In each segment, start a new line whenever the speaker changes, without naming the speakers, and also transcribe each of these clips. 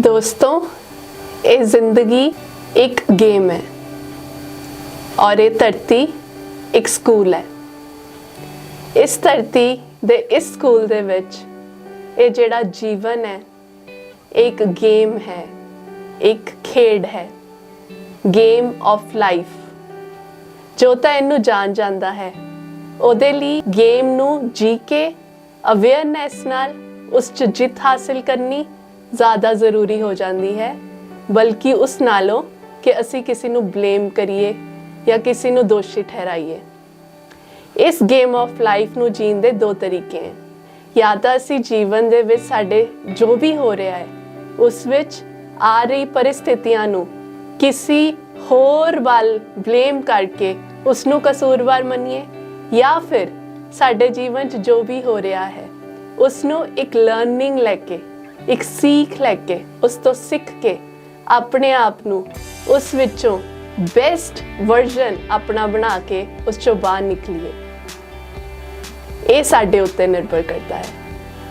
ਦੋਸਤੋ, ਇਹ ਜ਼ਿੰਦਗੀ ਇੱਕ ਗੇਮ ਹੈ ਔਰ ਇਹ ਧਰਤੀ ਇੱਕ ਸਕੂਲ ਹੈ। ਇਸ ਧਰਤੀ ਦੇ ਇਸ ਸਕੂਲ ਦੇ ਵਿੱਚ ਇਹ ਜਿਹੜਾ ਜੀਵਨ ਹੈ ਇੱਕ ਗੇਮ ਹੈ, ਇੱਕ ਖੇਡ ਹੈ, ਗੇਮ ਆਫ ਲਾਈਫ। ਜੋ ਤਾਂ ਇਹਨੂੰ ਜਾਣ ਜਾਂਦਾ ਹੈ, ਉਹਦੇ ਲਈ ਗੇਮ ਨੂੰ ਜੀ ਕੇ ਅਵੇਅਰਨੈਸ ਨਾਲ ਉਸ ਚ ਜਿੱਤ ਹਾਸਲ ਕਰਨੀ ਜ਼ਿਆਦਾ ਜ਼ਰੂਰੀ ਹੋ ਜਾਂਦੀ ਹੈ, ਬਲਕਿ ਉਸ ਨਾਲੋਂ ਕਿ ਅਸੀਂ ਕਿਸੇ ਨੂੰ ਬਲੇਮ ਕਰੀਏ ਜਾਂ ਕਿਸੇ ਨੂੰ ਦੋਸ਼ੀ ਠਹਿਰਾਈਏ। ਇਸ ਗੇਮ ਆਫ ਲਾਈਫ ਨੂੰ ਜੀਣ ਦੇ ਦੋ ਤਰੀਕੇ ਹਨ ਜਾਂ ਤਾਂ ਅਸੀਂ ਜੀਵਨ ਦੇ ਵਿੱਚ ਸਾਡੇ ਜੋ ਵੀ ਹੋ ਰਿਹਾ ਹੈ, ਉਸ ਵਿੱਚ ਆ ਰਹੀ ਪਰਿਸਥਿਤੀਆਂ ਨੂੰ ਕਿਸੇ ਹੋਰ ਵੱਲ ਬਲੇਮ ਕਰਕੇ ਉਸ ਨੂੰ ਕਸੂਰਵਾਰ ਮੰਨੀਏ, ਜਾਂ ਫਿਰ ਸਾਡੇ ਜੀਵਨ 'ਚ ਜੋ ਵੀ ਹੋ ਰਿਹਾ ਹੈ, ਉਸ ਨੂੰ ਇੱਕ ਲਰਨਿੰਗ ਲੈ ਕੇ ਇੱਕ ਸੀਖ ਲੈ ਕੇ, ਉਸ ਤੋਂ ਸਿੱਖ ਕੇ ਆਪਣੇ ਆਪ ਨੂੰ ਉਸ ਵਿੱਚੋਂ ਬੈਸਟ ਵਰਜ਼ਨ ਆਪਣਾ ਬਣਾ ਕੇ ਉਸ ਚੋਂ ਬਾਹਰ ਨਿਕਲੀਏ। ਇਹ ਸਾਡੇ ਉੱਤੇ ਨਿਰਭਰ ਕਰਦਾ ਹੈ।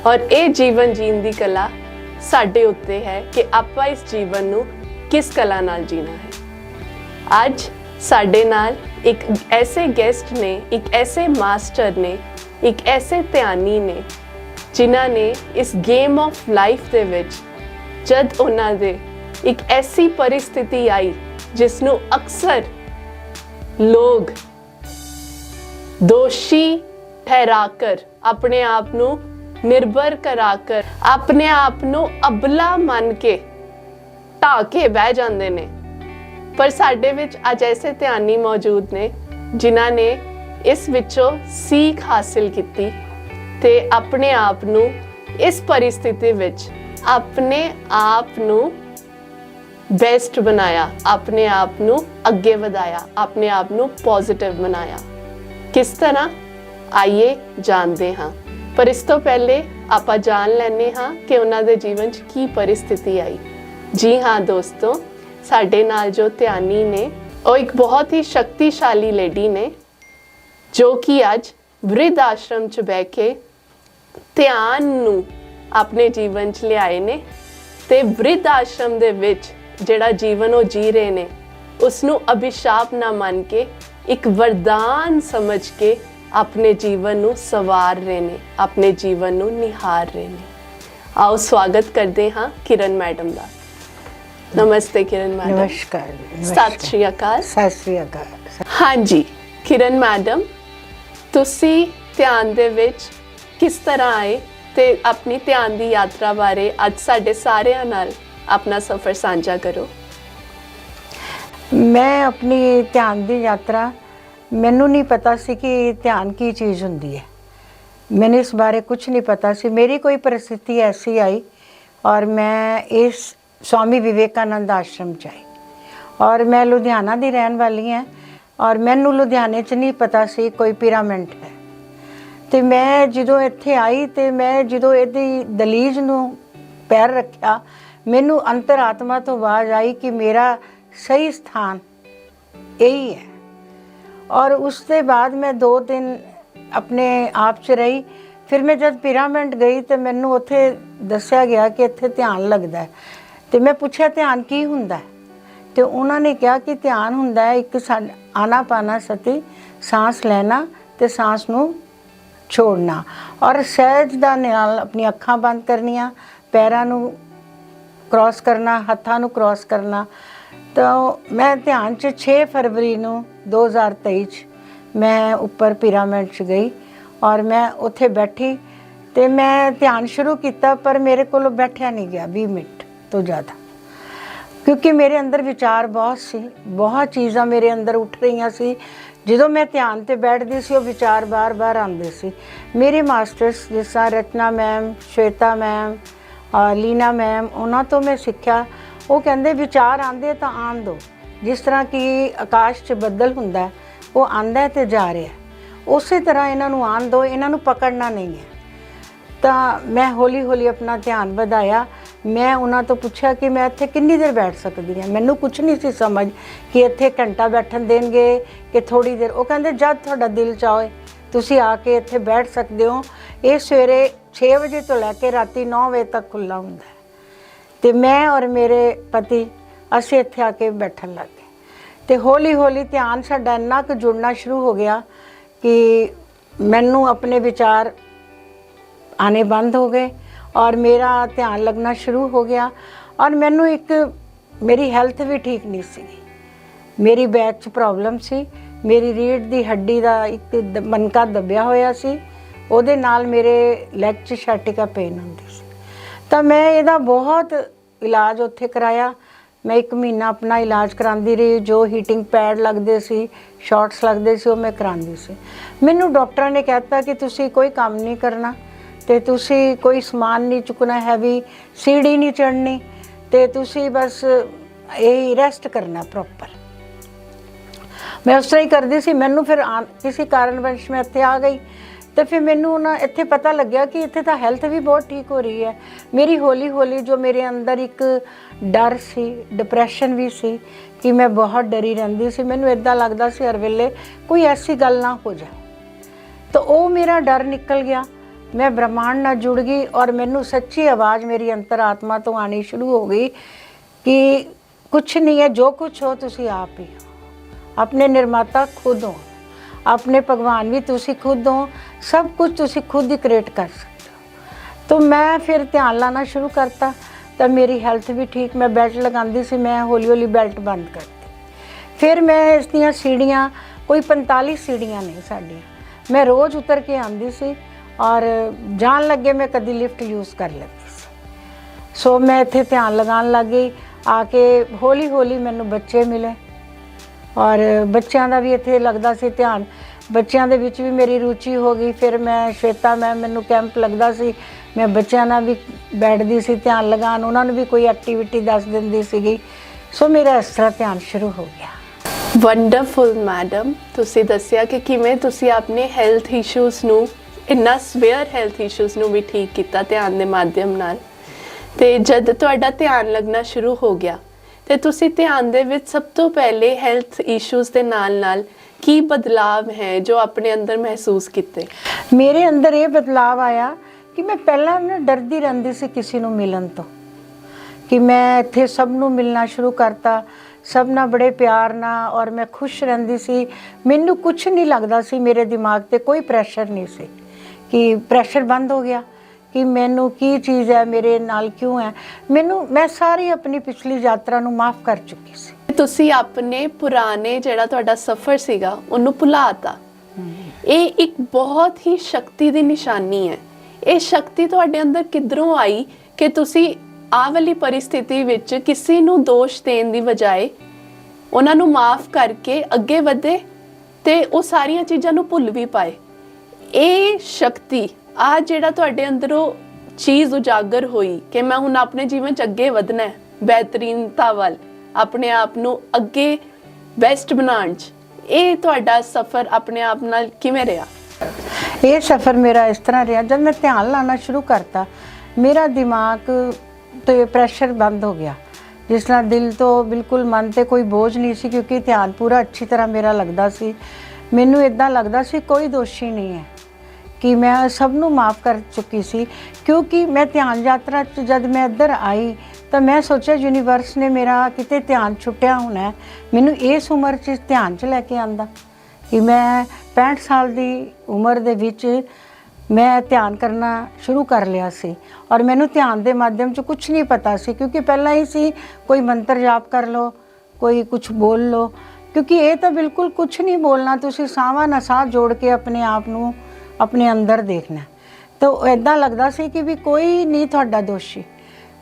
ਔਰ ਇਹ ਜੀਵਨ ਜੀਣ ਦੀ ਕਲਾ ਸਾਡੇ ਉੱਤੇ ਹੈ ਕਿ ਆਪਾਂ ਇਸ ਜੀਵਨ ਨੂੰ ਕਿਸ ਕਲਾ ਨਾਲ ਜੀਣਾ ਹੈ। ਅੱਜ ਸਾਡੇ ਨਾਲ ਇੱਕ ਐਸੇ ਗੈਸਟ ਨੇ, ਇੱਕ ਐਸੇ ਮਾਸਟਰ ਨੇ, ਇੱਕ ਐਸੇ ਧਿਆਨੀ ਨੇ ਜਿਨ੍ਹਾਂ ਨੇ ਇਸ ਗੇਮ ਆਫ ਲਾਈਫ ਦੇ ਵਿੱਚ ਜਦ ਉਹਨਾਂ ਦੇ ਇੱਕ ਐਸੀ ਪਰਿਸਥਿਤੀ ਆਈ ਜਿਸ ਨੂੰ ਅਕਸਰ ਲੋਕ ਦੋਸ਼ੀ ਠਹਿਰਾ ਕਰ ਆਪਣੇ ਆਪ ਨੂੰ ਨਿਰਭਰ ਕਰਾ ਕਰ ਆਪਣੇ ਆਪ ਨੂੰ ਅਬਲਾ ਮੰਨ ਕੇ ਢਾ ਕੇ ਬਹਿ ਜਾਂਦੇ ਨੇ। ਪਰ ਸਾਡੇ ਵਿੱਚ ਅੱਜ ਐਸੇ ਧਿਆਨੀ ਮੌਜੂਦ ਨੇ ਜਿਨ੍ਹਾਂ ਨੇ ਇਸ ਵਿੱਚੋਂ ਸੀਖ ਹਾਸਿਲ ਕੀਤੀ। ਤੇ ਆਪਣੇ ਆਪ ਨੂੰ ਇਸ ਪਰਿਸਥਿਤੀ ਵਿੱਚ ਆਪਣੇ ਆਪ ਨੂੰ ਬੈਸਟ ਬਣਾਇਆ, ਆਪਣੇ ਆਪ ਨੂੰ ਅੱਗੇ ਵਧਾਇਆ, ਆਪਣੇ ਆਪ ਨੂੰ ਪੋਜ਼ਿਟਿਵ ਬਣਾਇਆ। ਕਿਸ ਤਰ੍ਹਾਂ? ਆਈਏ ਜਾਣਦੇ ਹਾਂ। ਪਰ ਇਸ ਤੋਂ ਪਹਿਲੇ ਆਪਾਂ ਜਾਣ ਲੈਨੇ ਹਾਂ ਕਿ ਉਹਨਾਂ ਦੇ ਜੀਵਨ 'ਚ ਕੀ ਪਰਿਸਥਿਤੀ ਆਈ। ਜੀ ਹਾਂ ਦੋਸਤੋ, ਸਾਡੇ ਨਾਲ ਜੋ ਧਿਆਨੀ ਨੇ, ਉਹ ਇੱਕ ਬਹੁਤ ਹੀ ਸ਼ਕਤੀਸ਼ਾਲੀ ਲੇਡੀ ਨੇ, ਜੋ ਕਿ ਅੱਜ ਵ੍ਰਿਧ ਆਸ਼ਰਮ 'ਚ ਬਹਿ ਕੇ ਧਿਆਨ ਨੂੰ ਆਪਣੇ ਜੀਵਨ 'ਚ ਲਿਆਏ ਨੇ ਤੇ ਬ੍ਰਿਧ ਆਸ਼ਰਮ ਦੇ ਵਿੱਚ ਜਿਹੜਾ ਜੀਵਨ ਉਹ ਜੀ ਰਹੇ ਨੇ ਉਸ ਨੂੰ ਅਭਿਸ਼ਾਪ ਨਾ ਮੰਨ ਕੇ ਇੱਕ ਵਰਦਾਨ ਸਮਝ ਕੇ ਆਪਣੇ ਜੀਵਨ ਨੂੰ ਸਵਾਰ ਰਹੇ ਨੇ ਆਪਣੇ ਜੀਵਨ ਨੂੰ ਨਿਹਾਰ ਰਹੇ ਨੇ। ਆਓ ਸਵਾਗਤ ਕਰਦੇ ਹਾਂ ਕਿਰਨ ਮੈਡਮ ਦਾ। ਨਮਸਤੇ ਕਿਰਨ ਮੈਡਮ।
ਨਮਸਕਾਰ
ਸਤਿ ਸ਼੍ਰੀ ਅਕਾਲ।
ਸਤਿ ਸ਼੍ਰੀ ਅਕਾਲ।
ਹਾਂਜੀ ਕਿਰਨ ਮੈਡਮ ਤੁਸੀਂ ਧਿਆਨ ਦੇ ਵਿੱਚ ਕਿਸ ਤਰ੍ਹਾਂ ਆਏ ਤੇ ਆਪਣੀ ਧਿਆਨ ਦੀ ਯਾਤਰਾ ਬਾਰੇ ਅੱਜ ਸਾਡੇ ਸਾਰਿਆਂ ਨਾਲ ਆਪਣਾ ਸਫ਼ਰ ਸਾਂਝਾ ਕਰੋ।
ਮੈਂ ਆਪਣੀ ਧਿਆਨ ਦੀ ਯਾਤਰਾ, ਮੈਨੂੰ ਨਹੀਂ ਪਤਾ ਸੀ ਕਿ ਧਿਆਨ ਕੀ ਚੀਜ਼ ਹੁੰਦੀ ਹੈ। ਮੈਨੂੰ ਇਸ ਬਾਰੇ ਕੁਝ ਨਹੀਂ ਪਤਾ ਸੀ। ਮੇਰੀ ਕੋਈ ਪਰਿਸਥਿਤੀ ਐਸੀ ਆਈ ਔਰ ਮੈਂ ਇਸ ਸਵਾਮੀ ਵਿਵੇਕਾਨੰਦ ਆਸ਼ਰਮ ਚ ਆਈ ਔਰ ਮੈਂ ਲੁਧਿਆਣਾ ਦੀ ਰਹਿਣ ਵਾਲੀ ਹਾਂ ਔਰ ਮੈਨੂੰ ਲੁਧਿਆਣੇ ਚ ਨਹੀਂ ਪਤਾ ਸੀ ਕੋਈ ਪਿਰਾਮਿਡ ਹੈ। ਤੇ ਮੈਂ ਜਦੋਂ ਇੱਥੇ ਆਈ ਤੇ ਮੈਂ ਜਦੋਂ ਇਹਦੀ ਦਲੀਜ ਨੂੰ ਪੈਰ ਰੱਖਿਆ, ਮੈਨੂੰ ਅੰਤਰਾਤਮਾ ਤੋਂ ਆਵਾਜ਼ ਆਈ ਕਿ ਮੇਰਾ ਸਹੀ ਸਥਾਨ ਇਹੀ ਹੈ। ਔਰ ਉਸ ਤੋਂ ਬਾਅਦ ਮੈਂ ਦੋ ਦਿਨ ਆਪਣੇ ਆਪ 'ਚ ਰਹੀ। ਫਿਰ ਮੈਂ ਜਦ ਪਿਰਾਮਿਡ ਗਈ ਤੇ ਮੈਨੂੰ ਉੱਥੇ ਦੱਸਿਆ ਗਿਆ ਕਿ ਇੱਥੇ ਧਿਆਨ ਲੱਗਦਾ ਹੈ। ਤੇ ਮੈਂ ਪੁੱਛਿਆ, ਧਿਆਨ ਕੀ ਹੁੰਦਾ ਹੈ? ਤੇ ਉਹਨਾਂ ਨੇ ਕਿਹਾ ਕਿ ਧਿਆਨ ਹੁੰਦਾ ਹੈ ਇੱਕ ਆਨਾਪਾਨਾ ਸਤੀ ਸਾਹ ਲੈਣਾ ਤੇ ਸਾਹ ਨੂੰ ਛੋੜਨਾ। ਔਰ ਸਹਿਜ ਦਾ ਨਾਲ ਆਪਣੀ ਅੱਖਾਂ ਬੰਦ ਕਰਨੀਆਂ, ਪੈਰਾਂ ਨੂੰ ਕ੍ਰਾਸ ਕਰਨਾ, ਹੱਥਾਂ ਨੂੰ ਕ੍ਰਾਸ ਕਰਨਾ। ਤਾਂ ਮੈਂ ਧਿਆਨ ਚ 6 ਫਰਵਰੀ ਨੂੰ 2023 ਚ ਮੈਂ ਉੱਪਰ ਪਿਰਾਮਿਡ ਚ ਗਈ ਔਰ ਮੈਂ ਉੱਥੇ ਬੈਠੀ ਤੇ ਮੈਂ ਧਿਆਨ ਸ਼ੁਰੂ ਕੀਤਾ, ਪਰ ਮੇਰੇ ਕੋਲ ਬੈਠਿਆ ਨਹੀਂ ਗਿਆ 20 ਮਿੰਟ ਤੋਂ ਜ਼ਿਆਦਾ। ਕਿਉਂਕਿ ਮੇਰੇ ਅੰਦਰ ਵਿਚਾਰ ਬਹੁਤ ਸੀ, ਬਹੁਤ ਚੀਜ਼ਾਂ ਮੇਰੇ ਅੰਦਰ ਉੱਠ ਰਹੀਆਂ ਸੀ। ਜਦੋਂ ਮੈਂ ਧਿਆਨ ਤੇ ਬੈਠਦੀ ਸੀ, ਉਹ ਵਿਚਾਰ ਬਾਰ-ਬਾਰ ਆਉਂਦੇ ਸੀ। ਮੇਰੇ ਮਾਸਟਰਸ ਜਿਸ ਤਰ੍ਹਾਂ Rachna ma'am, Shweta ma'am Leena ma'am, ਉਹਨਾਂ ਤੋਂ ਮੈਂ ਸਿੱਖਿਆ। ਉਹ ਕਹਿੰਦੇ, ਵਿਚਾਰ ਆਉਂਦੇ ਤਾਂ ਆਣ ਦੋ। ਜਿਸ ਤਰ੍ਹਾਂ ਕਿ ਆਕਾਸ਼ 'ਚ ਬੱਦਲ ਹੁੰਦਾ, ਉਹ ਆਂਦਾ ਤੇ ਜਾ ਰਿਹਾ। ਉਸੇ ਤਰ੍ਹਾਂ ਇਹਨਾਂ ਨੂੰ ਆਣ ਦੋ, ਇਹਨਾਂ ਨੂੰ ਪਕੜਨਾ ਨਹੀਂ ਹੈ। ਤਾਂ ਮੈਂ ਹੌਲੀ ਹੌਲੀ ਆਪਣਾ ਧਿਆਨ ਵਧਾਇਆ। ਮੈਂ ਉਹਨਾਂ ਤੋਂ ਪੁੱਛਿਆ ਕਿ ਮੈਂ ਇੱਥੇ ਕਿੰਨੀ ਦੇਰ ਬੈਠ ਸਕਦੀ ਹਾਂ? ਮੈਨੂੰ ਕੁਝ ਨਹੀਂ ਸੀ ਸਮਝ ਕਿ ਇੱਥੇ ਘੰਟਾ ਬੈਠਣ ਦੇਣਗੇ ਕਿ ਥੋੜੀ ਦੇਰ। ਉਹ ਕਹਿੰਦੇ, ਜਦ ਤੁਹਾਡਾ ਦਿਲ ਚਾਹੇ, ਤੁਸੀਂ ਆ ਕੇ ਇੱਥੇ ਬੈਠ ਸਕਦੇ ਹੋ। ਇਹ ਸਵੇਰੇ 6 ਵਜੇ ਤੋਂ ਲੈ ਕੇ ਰਾਤੀ 9 ਵਜੇ ਤੱਕ ਖੁੱਲਾ ਹੁੰਦਾ ਹੈ। ਤੇ ਮੈਂ ਔਰ ਮੇਰੇ ਪਤੀ, ਅਸੀਂ ਇੱਥੇ ਆ ਕੇ ਬੈਠਣ ਲੱਗ ਗਏ। ਤੇ ਹੌਲੀ ਹੌਲੀ ਧਿਆਨ ਸਾਡਾ ਇੰਨਾ ਕੁ ਜੁੜਨਾ ਸ਼ੁਰੂ ਹੋ ਗਿਆ ਕਿ ਮੈਨੂੰ ਆਪਣੇ ਵਿਚਾਰ ਆਨੇ ਬੰਦ ਹੋ ਗਏ। ਔਰ ਮੇਰਾ ਧਿਆਨ ਲੱਗਣਾ ਸ਼ੁਰੂ ਹੋ ਗਿਆ। ਔਰ ਮੈਨੂੰ ਇੱਕ, ਮੇਰੀ ਹੈਲਥ ਵੀ ਠੀਕ ਨਹੀਂ ਸੀ ਮੇਰੀ ਬੈਕ 'ਚ ਪ੍ਰੋਬਲਮ ਸੀ। ਮੇਰੀ ਰੀੜ੍ਹ ਦੀ ਹੱਡੀ ਦਾ ਇੱਕ ਦ- ਦੱਬਿਆ ਹੋਇਆ ਸੀ। ਉਹਦੇ ਨਾਲ ਮੇਰੇ ਲੈਗ 'ਚ ਸ਼ਾਟਿਕਾ ਪੇਨ ਹੁੰਦੀ ਸੀ। ਤਾਂ ਮੈਂ ਇਹਦਾ ਬਹੁਤ ਇਲਾਜ ਉੱਥੇ ਕਰਾਇਆ। ਮੈਂ ਇੱਕ ਮਹੀਨਾ ਆਪਣਾ ਇਲਾਜ ਕਰਾਉਂਦੀ ਰਹੀ। ਜੋ ਹੀਟਿੰਗ ਪੈਡ ਲੱਗਦੇ ਸੀ ਸ਼ਾਰਟਸ ਲੱਗਦੇ ਸੀ, ਉਹ ਮੈਂ ਕਰਾਉਂਦੀ ਸੀ। ਮੈਨੂੰ ਡਾਕਟਰਾਂ ਨੇ ਕਹਿਤਾ ਕਿ ਤੁਸੀਂ ਕੋਈ ਕੰਮ ਨਹੀਂ ਕਰਨਾ। ਤੇ ਤੁਸੀਂ ਕੋਈ ਸਮਾਨ ਨਹੀਂ ਚੁੱਕਣਾ ਹੈਵੀ ਸੀੜੀ ਨਹੀਂ ਚੜਨੀ ਤੇ ਤੁਸੀਂ ਬਸ ਇਹ ਰੈਸਟ ਕਰਨਾ ਪ੍ਰੋਪਰ ਮੈਂ ਉਸ ਤਰ੍ਹਾਂ ਹੀ ਕਰਦੀ ਸੀ, ਮੈਨੂੰ ਫਿਰ ਆ- ਕਿਸੇ ਕਾਰਨਵਸ਼ ਮੈਂ ਇੱਥੇ ਆ ਗਈ ਤੇ ਫਿਰ ਮੈਨੂੰ ਨਾ ਇੱਥੇ ਪਤਾ ਲੱਗਿਆ ਕਿ ਇੱਥੇ ਤਾਂ ਹੈਲਥ ਵੀ ਬਹੁਤ ਠੀਕ ਹੋ ਰਹੀ ਹੈ। ਮੇਰੀ ਹੌਲੀ ਹੌਲੀ ਜੋ ਮੇਰੇ ਅੰਦਰ ਇੱਕ ਡਰ ਸੀ ਡਿਪਰੈਸ਼ਨ ਵੀ ਸੀ ਕਿ ਮੈਂ ਬਹੁਤ ਡਰੀ ਰਹਿੰਦੀ ਸੀ। ਮੈਨੂੰ ਇਦਾਂ ਲੱਗਦਾ ਸੀ ਹਰ ਵੇਲੇ ਕੋਈ ਐਸੀ ਗੱਲ ਨਾ ਹੋ ਜਾਏ। ਤਾਂ ਉਹ ਮੇਰਾ ਡਰ ਨਿਕਲ ਗਿਆ। ਮੈਂ ਬ੍ਰਹਮਾਂਡ ਨਾਲ ਜੁੜ ਗਈ ਔਰ ਮੈਨੂੰ ਸੱਚੀ ਆਵਾਜ਼ ਮੇਰੀ ਅੰਤਰਾਤਮਾ ਤੋਂ ਆਣੀ ਸ਼ੁਰੂ ਹੋ ਗਈ ਕਿ ਕੁਝ ਨਹੀਂ ਹੈ, ਜੋ ਕੁਝ ਹੋ ਤੁਸੀਂ ਆਪ ਹੀ ਹੋ। ਆਪਣੇ ਨਿਰਮਾਤਾ ਖੁਦ ਹੋ। ਆਪਣੇ ਭਗਵਾਨ ਵੀ ਤੁਸੀਂ ਖੁਦ ਹੋ। ਸਭ ਕੁਝ ਤੁਸੀਂ ਖੁਦ ਹੀ ਕ੍ਰੀਏਟ ਕਰ ਸਕਦੇ ਹੋ। ਤਾਂ ਮੈਂ ਫਿਰ ਧਿਆਨ ਲਾਣਾ ਸ਼ੁਰੂ ਕਰਤਾ, ਤਾਂ ਮੇਰੀ ਹੈਲਥ ਵੀ ਠੀਕ, ਮੈਂ ਬੈਲਟ ਲਗਾਉਂਦੀ ਸੀ, ਮੈਂ ਹੌਲੀ ਹੌਲੀ ਬੈਲਟ ਬੰਦ ਕਰਤੀ। ਫਿਰ ਮੈਂ ਇਸ ਦੀਆਂ ਸੀੜੀਆਂ, ਕੋਈ 45 ਸੀੜੀਆਂ ਨੇ ਸਾਡੀਆਂ। ਮੈਂ ਰੋਜ਼ ਉਤਰ ਕੇ ਆਉਂਦੀ ਸੀ ਔਰ ਜਾਣ ਲੱਗੇ ਮੈਂ ਕਦੀ ਲਿਫਟ ਯੂਜ਼ ਕਰ ਲੈਂਦੀ ਸੀ। ਸੋ ਮੈਂ ਇੱਥੇ ਧਿਆਨ ਲਗਾਉਣ ਲੱਗੀ ਆ ਕੇ ਹੌਲੀ ਹੌਲੀ ਮੈਨੂੰ ਬੱਚੇ ਮਿਲੇ। ਔਰ ਬੱਚਿਆਂ ਦਾ ਵੀ ਇੱਥੇ ਲੱਗਦਾ ਸੀ ਧਿਆਨ। ਬੱਚਿਆਂ ਦੇ ਵਿੱਚ ਵੀ ਮੇਰੀ ਰੁਚੀ ਹੋ ਗਈ, ਫਿਰ ਮੈਂ ਸ਼ਵੇਤਾ ਮੈਂ ਮੈਨੂੰ ਕੈਂਪ ਲੱਗਦਾ ਸੀ। ਮੈਂ ਬੱਚਿਆਂ ਨਾਲ ਵੀ ਬੈਠਦੀ ਸੀ ਧਿਆਨ ਲਗਾਉਣ, ਉਹਨਾਂ ਨੂੰ ਵੀ ਕੋਈ ਐਕਟੀਵਿਟੀ ਦੱਸ ਦਿੰਦੀ ਸੀਗੀ। ਸੋ ਮੇਰਾ ਇਸ ਤਰ੍ਹਾਂ ਧਿਆਨ ਸ਼ੁਰੂ ਹੋ ਗਿਆ।
ਵੰਡਰਫੁਲ ਮੈਡਮ ਤੁਸੀਂ ਦੱਸਿਆ ਕਿ ਕਿਵੇਂ ਤੁਸੀਂ ਆਪਣੇ ਹੈਲਥ ਇਸ਼ੂਜ਼ ਨੂੰ ਇੰਨਾ ਸਵੇਅਰ ਹੈਲਥ ਇਸ਼ੂਜ਼ ਨੂੰ ਵੀ ਠੀਕ ਕੀਤਾ ਧਿਆਨ ਦੇ ਮਾਧਿਅਮ ਨਾਲ। ਤੇ ਜਦ ਤੁਹਾਡਾ ਧਿਆਨ ਲੱਗਣਾ ਸ਼ੁਰੂ ਹੋ ਗਿਆ, ਤੇ ਤੁਸੀਂ ਧਿਆਨ ਦੇ ਵਿੱਚ ਸਭ ਤੋਂ ਪਹਿਲੇ ਹੈਲਥ ਇਸ਼ੂਜ਼ ਦੇ ਨਾਲ-ਨਾਲ ਕੀ ਬਦਲਾਵ ਹੈ ਜੋ ਆਪਣੇ ਅੰਦਰ ਮਹਿਸੂਸ ਕੀਤੇ?
ਮੇਰੇ ਅੰਦਰ ਇਹ ਬਦਲਾਵ ਆਇਆ ਕਿ ਮੈਂ ਪਹਿਲਾਂ ਨਾ ਡਰਦੀ ਰਹਿੰਦੀ ਸੀ ਕਿਸੇ ਨੂੰ ਮਿਲਣ ਤੋਂ। ਕਿ ਮੈਂ ਇੱਥੇ ਸਭ ਨੂੰ ਮਿਲਣਾ ਸ਼ੁਰੂ ਕਰਤਾ, ਸਭ ਨਾਲ ਬੜੇ ਪਿਆਰ ਨਾਲ ਔਰ ਮੈਂ ਖੁਸ਼ ਰਹਿੰਦੀ ਸੀ। ਮੈਨੂੰ ਕੁਝ ਨਹੀਂ ਲੱਗਦਾ ਸੀ ਮੇਰੇ ਦਿਮਾਗ ਤੇ, ਕੋਈ ਪ੍ਰੈਸ਼ਰ ਨਹੀਂ ਸੀ। ਕਿ ਪ੍ਰੈਸ਼ਰ ਬੰਦ ਹੋ ਗਿਆ ਕਿ ਮੈਨੂੰ ਕੀ ਚੀਜ਼ ਹੈ, ਮੇਰੇ ਨਾਲ ਕਿਉਂ ਹੈ? ਮੈਨੂੰ, ਮੈਂ ਸਾਰੀ ਆਪਣੀ ਪਿਛਲੀ ਯਾਤਰਾ ਨੂੰ ਮਾਫ ਕਰ ਚੁੱਕੀ ਸੀ।
ਤੁਸੀਂ ਆਪਣੇ ਪੁਰਾਣੇ ਜਿਹੜਾ ਤੁਹਾਡਾ ਸਫ਼ਰ ਸੀਗਾ, ਉਹਨੂੰ ਭੁਲਾਤਾ। ਇਹ ਇੱਕ ਬਹੁਤ ਹੀ ਸ਼ਕਤੀ ਦੀ ਨਿਸ਼ਾਨੀ ਹੈ। ਇਹ ਸ਼ਕਤੀ ਤੁਹਾਡੇ ਅੰਦਰ ਕਿੱਧਰੋਂ ਆਈ ਕਿ ਤੁਸੀਂ ਆਹ ਵਾਲੀ ਪਰਿਸਥਿਤੀ ਵਿੱਚ ਕਿਸੇ ਨੂੰ ਦੋਸ਼ ਦੇਣ ਦੀ ਬਜਾਏ ਉਹਨਾਂ ਨੂੰ ਮਾਫ ਕਰਕੇ ਅੱਗੇ ਵਧੇ ਤੇ ਉਹ ਸਾਰੀਆਂ ਚੀਜ਼ਾਂ ਨੂੰ ਭੁੱਲ ਵੀ ਪਾਏ? ਇਹ ਸ਼ਕਤੀ ਆ ਜਿਹੜਾ ਤੁਹਾਡੇ ਅੰਦਰੋਂ ਚੀਜ਼ ਉਜਾਗਰ ਹੋਈ ਕਿ ਮੈਂ ਹੁਣ ਆਪਣੇ ਜੀਵਨ ਚ ਅੱਗੇ ਵਧਣਾ ਹੈ, ਬਿਹਤਰੀਨਤਾ ਵੱਲ, ਆਪਣੇ ਆਪ ਨੂੰ ਅੱਗੇ ਬੈਸਟ ਬਣਾਉਣ ਚ, ਇਹ ਤੁਹਾਡਾ ਸਫ਼ਰ ਆਪਣੇ ਆਪ ਨਾਲ ਕਿਵੇਂ ਰਿਹਾ?
ਇਹ ਸਫ਼ਰ ਮੇਰਾ ਇਸ ਤਰ੍ਹਾਂ ਰਿਹਾ, ਜਦ ਮੈਂ ਧਿਆਨ ਲਾਣਾ ਸ਼ੁਰੂ ਕਰਤਾ, ਮੇਰਾ ਦਿਮਾਗ ਤੇ ਪ੍ਰੈਸ਼ਰ ਬੰਦ ਹੋ ਗਿਆ, ਜਿਸ ਤਰ੍ਹਾਂ ਦਿਲ ਤੋਂ ਬਿਲਕੁਲ ਮਨ ਤੇ ਕੋਈ ਬੋਝ ਨਹੀਂ ਸੀ, ਕਿਉਂਕਿ ਧਿਆਨ ਪੂਰਾ ਅੱਛੀ ਤਰ੍ਹਾਂ ਮੇਰਾ ਲੱਗਦਾ ਸੀ, ਮੈਨੂੰ ਇਦਾਂ ਲੱਗਦਾ ਸੀ ਕੋਈ ਦੋਸ਼ੀ ਨਹੀਂ ਹੈ। ਕਿ ਮੈਂ ਸਭ ਨੂੰ ਮਾਫ ਕਰ ਚੁੱਕੀ ਸੀ, ਕਿਉਂਕਿ ਮੈਂ ਧਿਆਨ ਯਾਤਰਾ 'ਚ ਜਦ ਮੈਂ ਇੱਧਰ ਆਈ, ਤਾਂ ਮੈਂ ਸੋਚਿਆ ਯੂਨੀਵਰਸ ਨੇ ਮੇਰਾ ਕਿਤੇ ਧਿਆਨ ਛੁੱਟਿਆ ਹੋਣਾ ਮੈਨੂੰ ਇਸ ਉਮਰ 'ਚ ਧਿਆਨ 'ਚ ਲੈ ਕੇ ਆਂਦਾ ਕਿ ਮੈਂ 65 ਸਾਲ ਦੀ ਉਮਰ ਦੇ ਵਿੱਚ ਮੈਂ ਧਿਆਨ ਕਰਨਾ ਸ਼ੁਰੂ ਕਰ ਲਿਆ ਸੀ। ਔਰ ਮੈਨੂੰ ਧਿਆਨ ਦੇ ਮਾਧਿਅਮ 'ਚ ਕੁਝ ਨਹੀਂ ਪਤਾ ਸੀ, ਕਿਉਂਕਿ ਪਹਿਲਾਂ ਹੀ ਸੀ, ਕੋਈ ਮੰਤਰ ਜਾਪ ਕਰ ਲਓ, ਕੋਈ ਕੁਝ ਬੋਲ ਲਓ। ਕਿਉਂਕਿ ਇਹ ਤਾਂ ਬਿਲਕੁਲ ਕੁਝ ਨਹੀਂ ਬੋਲਣਾ, ਤੁਸੀਂ ਸਾਹਾਂ ਨਾ ਸਾਹ ਜੋੜ ਕੇ ਆਪਣੇ ਆਪ ਨੂੰ ਆਪਣੇ ਅੰਦਰ ਦੇਖਣਾ। ਤਾਂ ਇਦਾਂ ਲੱਗਦਾ ਸੀ ਕਿ ਵੀ ਕੋਈ ਨਹੀਂ ਤੁਹਾਡਾ ਦੋਸ਼ੀ।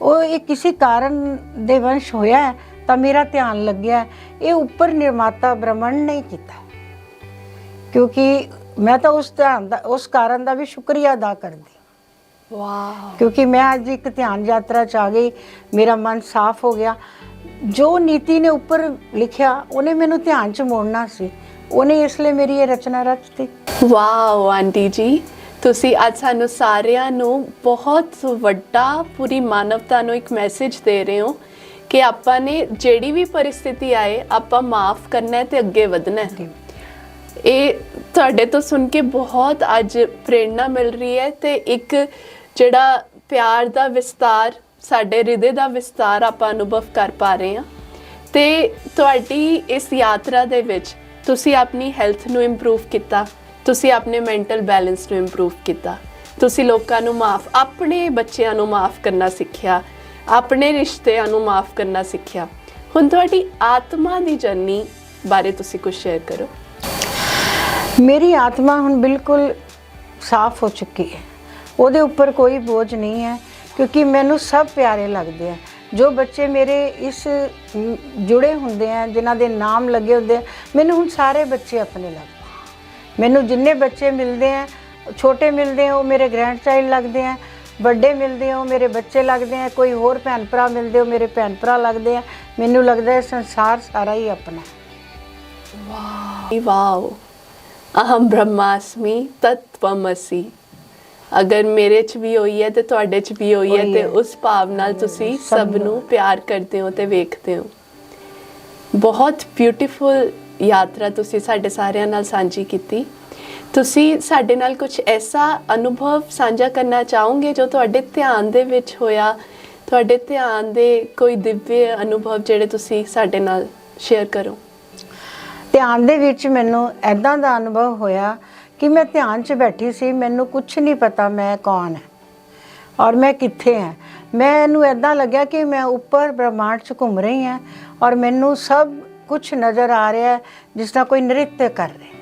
ਉਹ ਇਹ ਕਿਸੇ ਕਾਰਨ ਦੇ ਵੰਸ਼ ਹੋਇਆ ਹੈ, ਤਾਂ ਮੇਰਾ ਧਿਆਨ ਲੱਗਿਆ। ਇਹ ਉੱਪਰ ਨਿਰਮਾਤਾ ਬ੍ਰਹਮੰਡ ਨੇ ਕੀਤਾ। ਕਿਉਂਕਿ ਮੈਂ ਤਾਂ ਉਸ ਧਿਆਨ ਦਾ ਉਸ ਕਾਰਨ ਦਾ ਵੀ ਸ਼ੁਕਰੀਆ ਅਦਾ ਕਰਦੀ।
ਵਾਓ।
ਕਿਉਂਕਿ ਮੈਂ ਅੱਜ ਇੱਕ ਧਿਆਨ ਯਾਤਰਾ ਚ ਆ ਗਈ ਮੇਰਾ ਮਨ ਸਾਫ਼ ਹੋ ਗਿਆ। ਜੋ ਨੀਤੀ ਨੇ ਉੱਪਰ ਲਿਖਿਆ ਉਹਨੇ ਮੈਨੂੰ ਧਿਆਨ ਚ ਮੋੜਨਾ ਸੀ। ਉਹਨੇ ਇਸ ਲਈ ਮੇਰੀ ਇਹ ਰਚਨਾ ਰਚਤੀ
ਵਾਓ ਆਂਟੀ ਜੀ। ਤੁਸੀਂ ਅੱਜ ਸਾਨੂੰ ਸਾਰਿਆਂ ਨੂੰ ਬਹੁਤ ਵੱਡਾ ਪੂਰੀ ਮਾਨਵਤਾ ਨੂੰ ਇੱਕ ਮੈਸੇਜ ਦੇ ਰਹੇ ਹੋ ਕਿ ਆਪਾਂ ਨੇ ਜਿਹੜੀ ਵੀ ਪਰਿਸਥਿਤੀ ਆਏ ਆਪਾਂ ਮਾਫ ਕਰਨਾ ਹੈ ਤੇ ਅੱਗੇ ਵਧਣਾ ਹੈ। ਇਹ ਤੁਹਾਡੇ ਤੋਂ ਸੁਣ ਕੇ ਬਹੁਤ ਅੱਜ ਪ੍ਰੇਰਣਾ ਮਿਲ ਰਹੀ ਹੈ ਤੇ ਇੱਕ ਜਿਹੜਾ ਪਿਆਰ ਦਾ ਵਿਸਤਾਰ ਸਾਡੇ ਹਿਰਦੇ ਦਾ ਵਿਸਤਾਰ ਆਪਾਂ ਅਨੁਭਵ ਕਰ ਪਾ ਰਹੇ ਹਾਂ। ਤੇ ਤੁਹਾਡੀ ਇਸ ਯਾਤਰਾ ਦੇ ਵਿੱਚ ਤੁਸੀਂ ਆਪਣੀ ਹੈਲਥ ਨੂੰ ਇੰਪਰੂਵ ਕੀਤਾ, ਤੁਸੀਂ ਆਪਣੇ ਮੈਂਟਲ ਬੈਲੈਂਸ ਨੂੰ ਇੰਪਰੂਵ ਕੀਤਾ, ਤੁਸੀਂ ਲੋਕਾਂ ਨੂੰ ਮਾਫ, ਆਪਣੇ ਬੱਚਿਆਂ ਨੂੰ ਮਾਫ ਕਰਨਾ ਸਿੱਖਿਆ, ਆਪਣੇ ਰਿਸ਼ਤਿਆਂ ਨੂੰ ਮਾਫ ਕਰਨਾ ਸਿੱਖਿਆ। ਹੁਣ ਤੁਹਾਡੀ ਆਤਮਾ ਦੀ ਜਰਨੀ ਬਾਰੇ ਤੁਸੀਂ ਕੁਝ ਸ਼ੇਅਰ ਕਰੋ।
ਮੇਰੀ ਆਤਮਾ ਹੁਣ ਬਿਲਕੁਲ ਸਾਫ਼ ਹੋ ਚੁੱਕੀ ਹੈ। ਉਹਦੇ ਉੱਪਰ ਕੋਈ ਬੋਝ ਨਹੀਂ ਹੈ, ਕਿਉਂਕਿ ਮੈਨੂੰ ਸਭ ਪਿਆਰੇ ਲੱਗਦੇ ਆ। ਜੋ ਬੱਚੇ ਮੇਰੇ ਇਸ ਜੁੜੇ ਹੁੰਦੇ ਆ, ਜਿਨ੍ਹਾਂ ਦੇ ਨਾਮ ਲੱਗੇ ਹੁੰਦੇ ਆ, ਮੈਨੂੰ ਹੁਣ ਸਾਰੇ ਬੱਚੇ ਆਪਣੇ ਲੱਗਦੇ ਮੈਨੂੰ ਜਿੰਨੇ ਬੱਚੇ ਮਿਲਦੇ ਆ, ਛੋਟੇ ਮਿਲਦੇ ਆ, ਉਹ ਮੇਰੇ ਗ੍ਰੈਂਡ ਚਾਈਲਡ ਲੱਗਦੇ ਆ, ਵੱਡੇ ਮਿਲਦੇ ਹੋ ਮੇਰੇ ਬੱਚੇ ਲੱਗਦੇ ਆ, ਕੋਈ ਹੋਰ ਭੈਣ ਭਰਾ ਮਿਲਦੇ ਹੋ ਮੇਰੇ ਭੈਣ ਭਰਾ ਲੱਗਦੇ ਆ, ਮੈਨੂੰ ਲੱਗਦਾ ਹੈ ਸੰਸਾਰ ਸਾਰਾ ਹੀ ਆਪਣਾ ਹੈ।
ਵਾਓ ਅਹਮ ਬ੍ਰਹਮਾਸਮੀ ਤਤਵਮਸੀ। ਅਗਰ ਮੇਰੇ ਚ ਵੀ ਹੋਈ ਹੈ ਤੇ ਤੁਹਾਡੇ ਚ ਵੀ ਹੋਈ ਹੈ ਤੇ। ਉਸ ਭਾਵ ਨਾਲ ਤੁਸੀਂ
ਸਭ। ਨੂੰ
ਪਿਆਰ ਕਰਦੇ ਹੋ ਤੇ ਵੇਖਦੇ ਹੋ ਬਹੁਤ ਬਿਊਟੀਫੁਲ ਯਾਤਰਾ ਤੁਸੀਂ ਸਾਡੇ ਸਾਰਿਆਂ ਨਾਲ ਸਾਂਝੀ ਕੀਤੀ ਤੁਸੀਂ ਸਾਡੇ ਨਾਲ ਕੁਝ ਐਸਾ ਅਨੁਭਵ ਸਾਂਝਾ ਕਰਨਾ ਚਾਹੋਗੇ ਜੋ ਤੁਹਾਡੇ ਧਿਆਨ ਦੇ ਵਿੱਚ ਹੋਇਆ ਤੁਹਾਡੇ ਧਿਆਨ ਦੇ ਕੋਈ ਦਿਵਯ ਅਨੁਭਵ ਜਿਹੜੇ ਤੁਸੀਂ ਸਾਡੇ ਨਾਲ ਸ਼ੇਅਰ ਕਰੋ
ਧਿਆਨ ਦੇ ਵਿੱਚ ਮੈਨੂੰ ਐਦਾਂ ਦਾ ਅਨੁਭਵ ਹੋਇਆ ਕਿ ਮੈਂ ਧਿਆਨ 'ਚ ਬੈਠੀ ਸੀ ਮੈਨੂੰ ਕੁਝ ਨਹੀਂ ਪਤਾ ਮੈਂ ਕੌਣ ਹੈ ਔਰ ਮੈਂ ਕਿੱਥੇ ਹਾਂ ਮੈਨੂੰ ਐਦਾਂ ਲੱਗਿਆ ਕਿ ਮੈਂ ਉੱਪਰ ਬ੍ਰਹਮਾਂਡ 'ਚ ਘੁੰਮ ਰਹੀ ਹਾਂ ਔਰ ਮੈਨੂੰ ਸਭ ਕੁਝ ਨਜ਼ਰ ਆ ਰਿਹਾ ਹੈ ਜਿਸ ਤਰ੍ਹਾਂ ਕੋਈ ਨ੍ਰਿਤ ਕਰ ਰਿਹਾ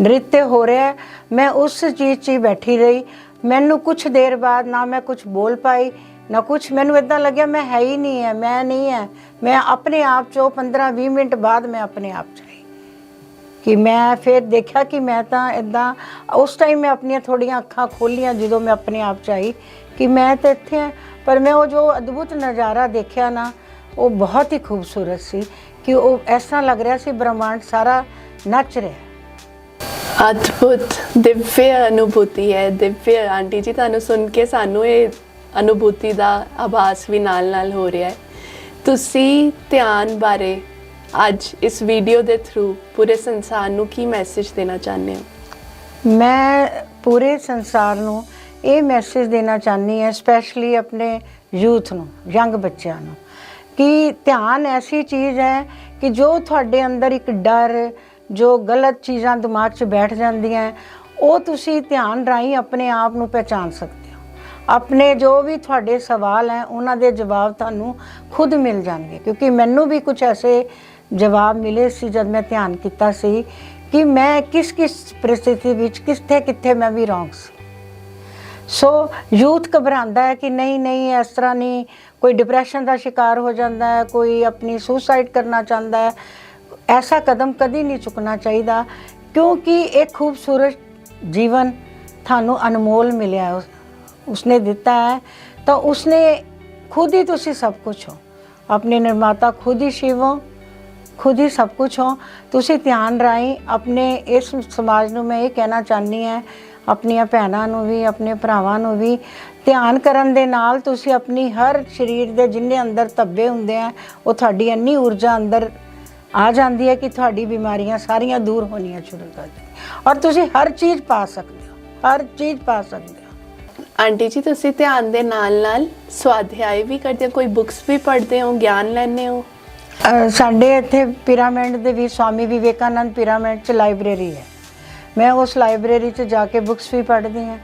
ਨ੍ਰਿਤ ਹੋ ਰਿਹਾ ਹੈ। ਮੈਂ ਉਸ ਚੀਜ਼ 'ਚ ਹੀ ਬੈਠੀ ਰਹੀ ਮੈਨੂੰ ਕੁਝ ਦੇਰ ਬਾਅਦ ਨਾ ਮੈਂ ਕੁਝ ਬੋਲ ਪਾਈ ਨਾ ਕੁਝ ਮੈਨੂੰ ਇਦਾਂ ਲੱਗਿਆ ਮੈਂ ਹੈ ਹੀ ਨਹੀਂ ਹੈ ਮੈਂ ਨਹੀਂ ਹੈ ਮੈਂ ਆਪਣੇ ਆਪ 'ਚੋਂ 15-20 ਮਿੰਟ ਬਾਅਦ ਮੈਂ ਆਪਣੇ ਆਪ 'ਚ ਰਹੀ ਕਿ ਮੈਂ ਫਿਰ ਦੇਖਿਆ ਕਿ ਮੈਂ ਤਾਂ ਇਦਾਂ ਉਸ ਟਾਈਮ ਮੈਂ ਆਪਣੀਆਂ ਥੋੜੀਆਂ ਅੱਖਾਂ ਖੋਲੀਆਂ ਜਦੋਂ ਮੈਂ ਆਪਣੇ ਆਪ 'ਚ ਆਈ ਕਿ ਮੈਂ ਤਾਂ ਇੱਥੇ ਹਾਂ ਪਰ ਮੈਂ ਉਹ ਜੋ ਅਦਭੁਤ ਨਜ਼ਾਰਾ ਦੇਖਿਆ ਨਾ, ਉਹ ਬਹੁਤ ਹੀ ਖੂਬਸੂਰਤ ਸੀ ਕਿ ਉਹ ਇਸ ਤਰ੍ਹਾਂ ਲੱਗ ਰਿਹਾ ਸੀ ਬ੍ਰਹਮੰਡ ਸਾਰਾ ਨੱਚ ਰਿਹਾ।
ਅਦਭੁਤ, ਦਿਵਯ ਅਨੁਭੂਤੀ ਹੈ, ਦਿਵਯ। ਆਂਟੀ ਜੀ ਤੁਹਾਨੂੰ ਸੁਣ ਕੇ ਸਾਨੂੰ ਇਹ ਅਨੁਭੂਤੀ ਦਾ ਆਭਾਸ ਵੀ ਨਾਲ-ਨਾਲ ਹੋ ਰਿਹਾ ਹੈ। ਤੁਸੀਂ ਧਿਆਨ ਬਾਰੇ ਅੱਜ ਇਸ ਵੀਡੀਓ ਦੇ ਥਰੂ ਪੂਰੇ ਸੰਸਾਰ ਨੂੰ ਕੀ ਮੈਸੇਜ ਦੇਣਾ ਚਾਹੁੰਦੇ ਹੋ?
ਮੈਂ ਪੂਰੇ ਸੰਸਾਰ ਨੂੰ ਇਹ ਮੈਸੇਜ ਦੇਣਾ ਚਾਹੁੰਦੀ ਹਾਂ ਸਪੈਸ਼ਲੀ ਆਪਣੇ ਯੂਥ ਨੂੰ ਯੰਗ ਬੱਚਿਆਂ ਨੂੰ, ਕਿ ਧਿਆਨ ਐਸੀ ਚੀਜ਼ ਹੈ ਕਿ ਜੋ ਤੁਹਾਡੇ ਅੰਦਰ ਇੱਕ ਡਰ, ਜੋ ਗਲਤ ਚੀਜ਼ਾਂ ਦਿਮਾਗ 'ਚ ਬੈਠ ਜਾਂਦੀਆਂ, ਉਹ ਤੁਸੀਂ ਧਿਆਨ ਰਾਹੀਂ ਆਪਣੇ ਆਪ ਨੂੰ ਪਹਿਚਾਨ ਸਕਦੇ ਹੋ। ਆਪਣੇ ਜੋ ਵੀ ਤੁਹਾਡੇ ਸਵਾਲ ਹੈ, ਉਹਨਾਂ ਦੇ ਜਵਾਬ ਤੁਹਾਨੂੰ ਖੁਦ ਮਿਲ ਜਾਣਗੇ, ਕਿਉਂਕਿ ਮੈਨੂੰ ਵੀ ਕੁਝ ਐਸੇ ਜਵਾਬ ਮਿਲੇ ਸੀ ਜਦ ਮੈਂ ਧਿਆਨ ਕੀਤਾ ਸੀ ਕਿ ਮੈਂ ਕਿਸ ਕਿਸ ਪ੍ਰਸਥਿਤੀ ਵਿੱਚ ਕਿੱਥੇ ਕਿੱਥੇ ਮੈਂ ਵੀ ਰੋਂਗ ਸੀ। ਸੋ ਯੂਥ ਘਬਰਾਉਂਦਾ ਹੈ ਕਿ ਨਹੀਂ ਨਹੀਂ, ਇਸ ਤਰ੍ਹਾਂ ਨਹੀਂ, ਕੋਈ ਡਿਪਰੈਸ਼ਨ ਦਾ ਸ਼ਿਕਾਰ ਹੋ ਜਾਂਦਾ ਹੈ, ਕੋਈ ਆਪਣੀ ਸੁਸਾਈਡ ਕਰਨਾ ਚਾਹੁੰਦਾ ਹੈ। ਐਸਾ ਕਦਮ ਕਦੀ ਨਹੀਂ ਚੁੱਕਣਾ ਚਾਹੀਦਾ, ਕਿਉਂਕਿ ਇਹ ਖੂਬਸੂਰਤ ਜੀਵਨ ਤੁਹਾਨੂੰ ਅਨਮੋਲ ਮਿਲਿਆ ਉਸਨੇ ਦਿੱਤਾ ਹੈ, ਤਾਂ ਉਸਨੇ ਖੁਦ ਹੀ ਤੁਸੀਂ ਸਭ ਕੁਝ ਹੋ। ਆਪਣੇ ਨਿਰਮਾਤਾ ਖੁਦ ਹੀ ਸ਼ਿਵ ਹੋ ਖੁਦ ਹੀ ਸਭ ਕੁਝ ਹੋ। ਤੁਸੀਂ ਧਿਆਨ ਰਾਹੀਂ ਆਪਣੇ ਇਸ ਸਮਾਜ ਨੂੰ ਮੈਂ ਇਹ ਕਹਿਣਾ ਚਾਹਨੀ ਹੈ, ਆਪਣੀਆਂ ਭੈਣਾਂ ਨੂੰ ਵੀ, ਆਪਣੇ ਭਰਾਵਾਂ ਨੂੰ ਵੀ, ਧਿਆਨ ਕਰਨ ਦੇ ਨਾਲ ਤੁਸੀਂ ਆਪਣੀ ਹਰ ਸਰੀਰ ਦੇ ਜਿੰਨੇ ਅੰਦਰ ਧੱਬੇ ਹੁੰਦੇ ਆ, ਉਹ ਤੁਹਾਡੀ ਇੰਨੀ ਊਰਜਾ ਅੰਦਰ ਆ ਜਾਂਦੀ ਹੈ ਕਿ ਤੁਹਾਡੀ ਬਿਮਾਰੀਆਂ ਸਾਰੀਆਂ ਦੂਰ ਹੋਣੀਆਂ ਸ਼ੁਰੂ ਕਰ ਦਿੰਦੀਆਂ ਔਰ ਤੁਸੀਂ ਹਰ ਚੀਜ਼ ਪਾ ਸਕਦੇ ਹੋ, ਹਰ ਚੀਜ਼ ਪਾ ਸਕਦੇ ਹੋ।
ਆਂਟੀ ਜੀ, ਤੁਸੀਂ ਧਿਆਨ ਦੇ ਨਾਲ-ਨਾਲ ਸਵਾਧਿਆਏ ਵੀ ਕਰਦੇ ਹੋ, ਕੋਈ ਬੁੱਕਸ ਵੀ ਪੜ੍ਹਦੇ ਹੋ, ਗਿਆਨ ਲੈਂਦੇ ਹੋ?
ਸਾਡੇ ਇੱਥੇ ਪਿਰਾਮਿਡ ਦੇ ਵੀ ਸਵਾਮੀ ਵਿਵੇਕਾਨੰਦ ਪਿਰਾਮਿਡ 'ਚ ਲਾਇਬ੍ਰੇਰੀ ਹੈ। ਮੈਂ ਉਸ ਲਾਇਬ੍ਰੇਰੀ 'ਚ ਜਾ ਕੇ ਬੁੱਕਸ ਵੀ ਪੜ੍ਹਦੀ ਹਾਂ।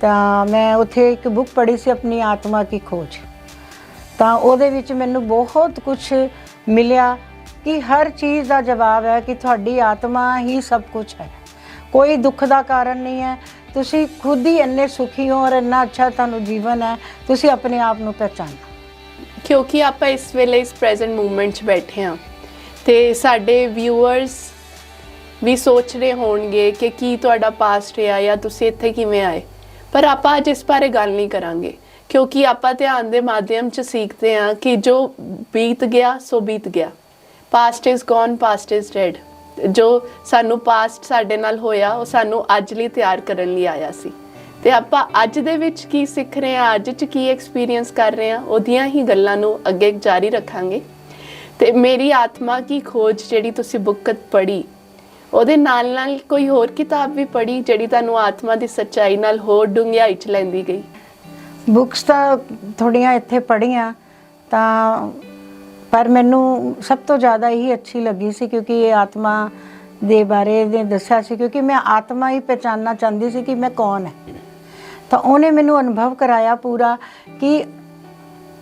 ਤਾਂ ਮੈਂ ਉੱਥੇ ਇੱਕ ਬੁੱਕ ਪੜ੍ਹੀ ਸੀ ਆਪਣੀ ਆਤਮਾ ਕੀ ਖੋਜ। ਤਾਂ ਉਹਦੇ ਵਿੱਚ ਮੈਨੂੰ ਬਹੁਤ ਕੁਝ ਮਿਲਿਆ ਕਿ ਹਰ ਚੀਜ਼ ਦਾ ਜਵਾਬ ਹੈ ਕਿ ਤੁਹਾਡੀ ਆਤਮਾ ਹੀ ਸਭ ਕੁਝ ਹੈ। ਕੋਈ ਦੁੱਖ ਦਾ ਕਾਰਨ ਨਹੀਂ ਹੈ। ਤੁਸੀਂ ਖੁਦ ਹੀ ਇੰਨੇ ਸੁਖੀ ਹੋ ਔਰ ਇੰਨਾ ਅੱਛਾ ਤੁਹਾਨੂੰ ਜੀਵਨ ਹੈ। ਤੁਸੀਂ ਆਪਣੇ ਆਪ ਨੂੰ ਪਹਿਚਾਨੋ।
ਕਿਉਂਕਿ ਆਪਾਂ ਇਸ ਵੇਲੇ ਇਸ ਪ੍ਰੈਜ਼ੈਂਟ ਮੂਵਮੈਂਟ 'ਚ ਬੈਠੇ ਹਾਂ ਤੇ ਸਾਡੇ ਵਿਊਅਰਸ ਵੀ ਸੋਚ ਰਹੇ ਹੋਣਗੇ ਕਿ ਕੀ ਤੁਹਾਡਾ ਪਾਸਟ ਰਿਹਾ ਜਾਂ ਤੁਸੀਂ ਇੱਥੇ ਕਿਵੇਂ ਆਏ। ਪਰ ਆਪਾਂ ਅੱਜ ਇਸ ਬਾਰੇ ਗੱਲ ਨਹੀਂ ਕਰਾਂਗੇ, ਕਿਉਂਕਿ ਆਪਾਂ ਧਿਆਨ ਦੇ ਮਾਧਿਅਮ 'ਚ ਸਿੱਖਦੇ ਹਾਂ ਕਿ ਜੋ ਬੀਤ ਗਿਆ, ਸੋ ਬੀਤ ਗਿਆ। Past is gone past is dead ਜੋ ਸਾਨੂੰ ਪਾਸਟ ਸਾਡੇ ਨਾਲ ਹੋਇਆ, ਉਹ ਸਾਨੂੰ ਅੱਜ ਲਈ ਤਿਆਰ ਕਰਨ ਲਈ ਆਇਆ ਸੀ। ਤੇ ਆਪਾਂ ਅੱਜ ਦੇ ਵਿੱਚ ਕੀ ਸਿੱਖ ਰਹੇ ਹਾਂ, ਅੱਜ 'ਚ ਕੀ ਐਕਸਪੀਰੀਅੰਸ ਕਰ ਰਹੇ ਹਾਂ, ਉਹਦੀਆਂ ਹੀ ਗੱਲਾਂ ਨੂੰ ਅੱਗੇ ਜਾਰੀ ਰੱਖਾਂਗੇ। ਤੇ ਮੇਰੀ ਆਤਮਾ ਕੀ ਖੋਜ ਜਿਹੜੀ ਤੁਸੀਂ ਬੁੱਕਤ ਪੜ੍ਹੀ, ਉਹਦੇ ਨਾਲ ਨਾਲ ਕੋਈ ਹੋਰ ਕਿਤਾਬ ਵੀ ਪੜ੍ਹੀ ਜਿਹੜੀ ਤੁਹਾਨੂੰ ਆਤਮਾ ਦੀ ਸੱਚਾਈ ਨਾਲ ਹੋਰ ਡੂੰਘਿਆਈ ਚ ਲੈਂਦੀ ਗਈ?
ਬੁੱਕਸ ਤਾਂ ਥੋੜੀਆਂ ਇੱਥੇ ਪੜ੍ਹੀਆਂ, ਤਾਂ ਪਰ ਮੈਨੂੰ ਸਭ ਤੋਂ ਜ਼ਿਆਦਾ ਹੀ ਅੱਛੀ ਲੱਗੀ ਸੀ ਕਿਉਂਕਿ ਇਹ ਆਤਮਾ ਦੇ ਬਾਰੇ ਨੇ ਦੱਸਿਆ ਸੀ, ਕਿਉਂਕਿ ਮੈਂ ਆਤਮਾ ਹੀ ਪਛਾਨਣਾ ਚਾਹੁੰਦੀ ਸੀ ਕਿ ਮੈਂ ਕੌਣ ਹੈ। ਤਾਂ ਉਹਨੇ ਮੈਨੂੰ ਅਨੁਭਵ ਕਰਾਇਆ ਪੂਰਾ ਕਿ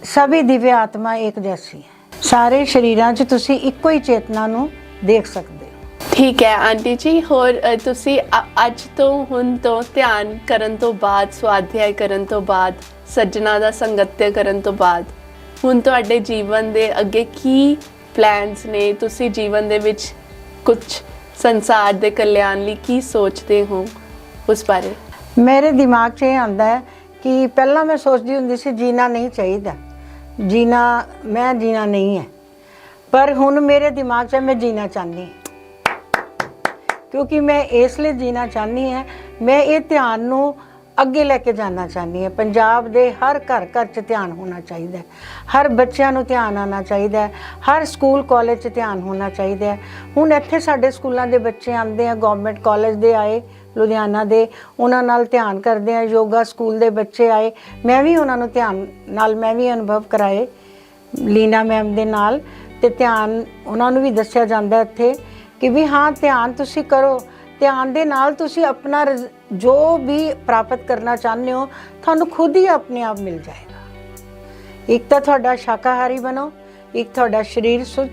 ਸਭੀ ਦਿਵਯ ਆਤਮਾ ਇੱਕ ਜੈਸੀ ਹੈ। ਸਾਰੇ ਸ਼ਰੀਰਾਂ 'ਚ ਤੁਸੀਂ ਇੱਕੋ ਹੀ ਚੇਤਨਾ ਨੂੰ ਦੇਖ ਸਕਦੇ ਹੋ।
ਠੀਕ ਹੈ ਆਂਟੀ ਜੀ ਹੋਰ ਅ, ਤੁਸੀਂ ਅ- ਅੱਜ ਤੋਂ ਹੁਣ ਤੋਂ ਧਿਆਨ ਕਰਨ ਤੋਂ ਬਾਅਦ ਸਵਾਧਿਆਇ ਕਰਨ ਤੋਂ ਬਾਅਦ ਸੱਜਣਾ ਦਾ ਸੰਗਤਿ ਕਰਨ ਤੋਂ ਬਾਅਦ ਹੁਣ ਤੁਹਾਡੇ ਜੀਵਨ ਦੇ ਅੱਗੇ ਕੀ ਪਲਾਨਸ ਨੇ? ਤੁਸੀਂ ਜੀਵਨ ਦੇ ਵਿੱਚ ਕੁਝ ਸੰਸਾਰ ਦੇ ਕਲਿਆਣ ਲਈ ਕੀ ਸੋਚਦੇ ਹੋ ਉਸ ਬਾਰੇ?
ਮੇਰੇ ਦਿਮਾਗ 'ਚ ਇਹ ਆਉਂਦਾ ਹੈ ਕਿ ਪਹਿਲਾਂ ਮੈਂ ਸੋਚਦੀ ਹੁੰਦੀ ਸੀ ਜੀਣਾ ਨਹੀਂ ਚਾਹੀਦਾ। ਜੀਣਾ, ਮੈਂ ਜੀਣਾ ਨਹੀਂ ਹੈ। ਪਰ ਹੁਣ ਮੇਰੇ ਦਿਮਾਗ 'ਚ ਮੈਂ ਜੀਣਾ ਚਾਹੁੰਦੀ ਕਿਉਂਕਿ ਮੈਂ ਇਸ ਲਈ ਜੀਣਾ ਚਾਹੁੰਦੀ ਹਾਂ, ਮੈਂ ਇਹ ਧਿਆਨ ਨੂੰ ਅੱਗੇ ਲੈ ਕੇ ਜਾਣਾ ਚਾਹੁੰਦੀ ਹਾਂ। ਪੰਜਾਬ ਦੇ ਹਰ ਘਰ ਘਰ 'ਚ ਧਿਆਨ ਹੋਣਾ ਚਾਹੀਦਾ ਹੈ। ਹਰ ਬੱਚਿਆਂ ਨੂੰ ਧਿਆਨ ਆਉਣਾ ਚਾਹੀਦਾ ਹੈ। ਹਰ ਸਕੂਲ, ਕਾਲਜ 'ਚ ਧਿਆਨ ਹੋਣਾ ਚਾਹੀਦਾ ਹੈ। ਹੁਣ ਇੱਥੇ ਸਾਡੇ ਸਕੂਲਾਂ ਦੇ ਬੱਚੇ ਆਉਂਦੇ ਆ ਗਵਰਨਮੈਂਟ ਕਾਲਜ ਦੇ ਆਏ। ਲੁਧਿਆਣਾ ਦੇ। ਉਹਨਾਂ ਨਾਲ ਧਿਆਨ ਕਰਦੇ ਆ ਯੋਗਾ ਸਕੂਲ ਦੇ ਬੱਚੇ ਆਏ। ਮੈਂ ਵੀ ਉਹਨਾਂ ਨੂੰ ਧਿਆਨ ਨਾਲ ਮੈਂ ਵੀ ਅਨੁਭਵ ਕਰਾਏ ਲੀਨਾ ਮੈਮ ਦੇ ਨਾਲ। ਤੇ ਧਿਆਨ ਉਹਨਾਂ ਨੂੰ ਵੀ ਦੱਸਿਆ ਜਾਂਦਾ ਇੱਥੇ ਕਿ ਵੀ ਹਾਂ, ਧਿਆਨ ਤੁਸੀਂ ਕਰੋ। ਧਿਆਨ ਦੇ ਨਾਲ ਤੁਸੀਂ ਆਪਣਾ ਜੋ ਵੀ ਪ੍ਰਾਪਤ ਕਰਨਾ ਚਾਹੁੰਦੇ ਹੋ, ਤੁਹਾਨੂੰ ਖੁਦ ਹੀ ਆਪਣੇ ਆਪ ਮਿਲ ਜਾਏਗਾ। ਇੱਕ ਤਾਂ ਤੁਹਾਡਾ ਸ਼ਾਕਾਹਾਰੀ ਬਣੋ, ਇੱਕ ਤੁਹਾਡਾ ਸਰੀਰ ਸੁੱਧ